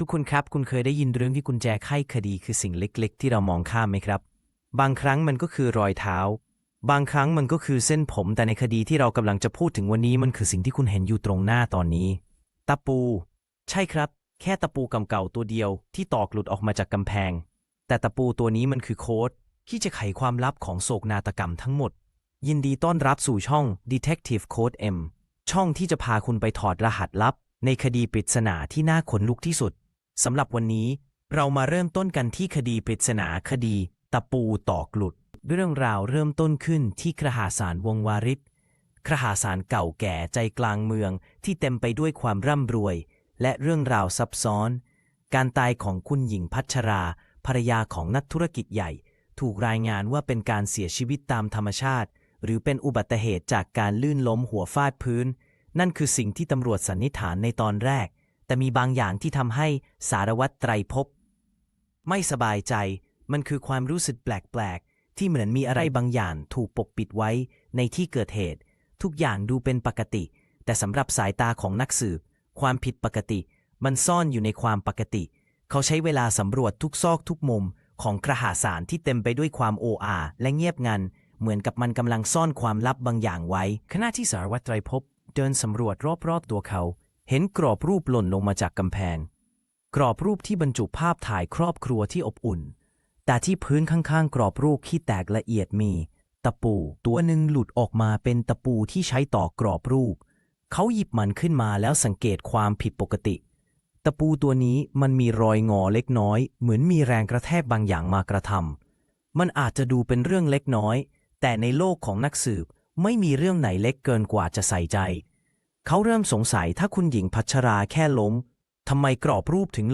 ทุกคนครับ คุณเคยได้ยินเรื่องที่กุญแจไขคดีคือสิ่งเล็กๆ ที่เรามองข้ามไหมครับ บางครั้งมันก็คือรอยเท้า บางครั้งมันก็คือเส้นผม แต่ในคดีที่เรากำลังจะพูดถึงวันนี้มันคือสิ่งที่คุณเห็นอยู่ตรงหน้าตอนนี้ ตะปู ใช่ครับ แค่ตะปูกำเก่าตัวเดียวที่ตอกหลุดออกมาจากกำแพง แต่ตะปูตัวนี้มันคือโค้ดที่จะไขความลับของโศกนาฏกรรมทั้งหมด ยินดีต้อนรับสู่ช่อง Detective Code M ช่องที่จะพาคุณไปถอดรหัสลับในคดีปริศนาที่น่าขนลุกที่สุด สำหรับวันนี้เรามาเริ่มต้นกันที่คดีปริศนาคดี ตะปูตอกหลุด เรื่องราวเริ่มต้นขึ้นที่ครหาสารวงวาริศครหาสารเก่าแก่ใจกลางเมืองที่เต็มไปด้วยความร่ำรวย และเรื่องราวซับซ้อน การตายของคุณหญิงพัชรา ภรรยาของนักธุรกิจใหญ่ ถูกรายงานว่าเป็นการเสียชีวิตตามธรรมชาติ หรือเป็นอุบัติเหตุจากการลื่นล้มหัวฟาดพื้น นั่นคือสิ่งที่ตำรวจสันนิษฐานในตอนแรก แต่มีบางอย่างที่ทำให้สารวัตรไตรภพไม่สบายใจมันคือความรู้สึกแปลกๆ ที่เหมือนมีอะไรบางอย่างถูกปกปิดไว้ในที่เกิดเหตุ ทุกอย่างดูเป็นปกติ แต่สำหรับสายตาของนักสืบ ความผิดปกติ มันซ่อนอยู่ในความปกติ เขาใช้เวลาสำรวจทุกซอกทุกมุมของกระหาสารที่เต็มไปด้วยความโออาและเงียบงัน เหมือนกับมันกำลังซ่อนความลับบางอย่างไว้ ขณะที่สารวัตรไตรภพเดินสำรวจรอบๆตัวเขา เห็นกรอบรูปหล่นลงมาจากกำแพง กรอบรูปที่บรรจุภาพถ่ายครอบครัวที่อบอุ่น แต่ที่พื้นข้างๆ กรอบรูปที่แตกละเอียดมี ตะปูตัวหนึ่งหลุดออกมาเป็นตะปูที่ใช้ต่อกรอบรูป เขาหยิบมันขึ้นมาแล้วสังเกตความผิดปกติ ตะปูตัวนี้มันมีรอยงอเล็กน้อย เหมือนมีแรงกระแทกบางอย่างมากระทำมันอาจจะดูเป็นเรื่องเล็กน้อย แต่ในโลกของนักสืบไม่มีเรื่องไหนเล็กเกินกว่าจะใส่ใจ เขาเริ่มสงสัยถ้าคุณหญิงพัชราแค่ล้มทำไมกรอบรูปถึง